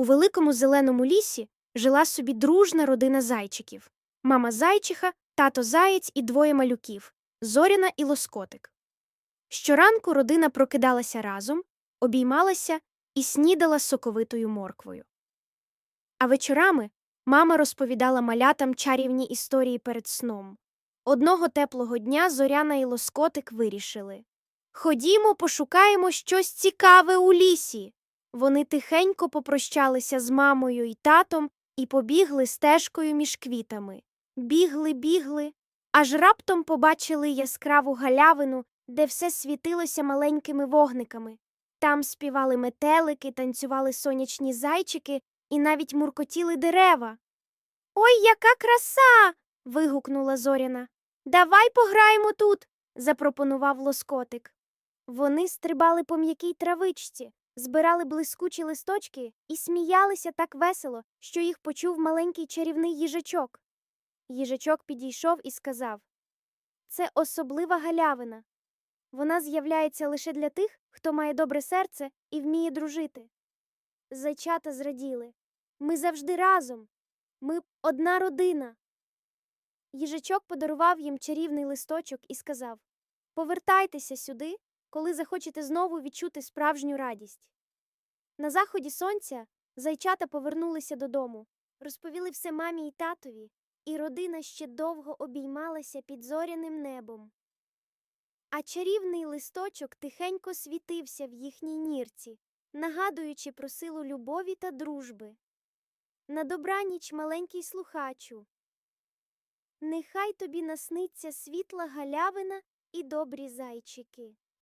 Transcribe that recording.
У великому зеленому лісі жила собі дружна родина зайчиків: мама зайчиха, тато заєць і двоє малюків Зоряна і Лоскотик. Щоранку родина прокидалася разом, обіймалася і снідала соковитою морквою. А вечорами мама розповідала малятам чарівні історії перед сном. Одного теплого дня Зоряна і Лоскотик вирішили Ходімо, пошукаємо щось цікаве у лісі. Вони тихенько попрощалися з мамою і татом і побігли стежкою між квітами. Бігли, бігли, аж раптом побачили яскраву галявину, де все світилося маленькими вогниками. Там співали метелики, танцювали сонячні зайчики і навіть муркотіли дерева. Ой, яка краса. вигукнула Зоряна. Давай пограємо тут, запропонував лоскотик. Вони стрибали по м'якій травичці, збирали блискучі листочки і сміялися так весело, що їх почув маленький чарівний їжачок. Їжачок підійшов і сказав Це особлива галявина. Вона з'являється лише для тих, хто має добре серце і вміє дружити. Зайчата зраділи. Ми завжди разом. Ми одна родина. Їжачок подарував їм чарівний листочок і сказав Повертайтеся сюди, коли захочете знову відчути справжню радість. На заході сонця зайчата повернулися додому, розповіли все мамі й татові, і родина ще довго обіймалася під зоряним небом. А чарівний листочок тихенько світився в їхній нірці, нагадуючи про силу любові та дружби. На добраніч, маленький слухачу. Нехай тобі насниться світла галявина і добрі зайчики.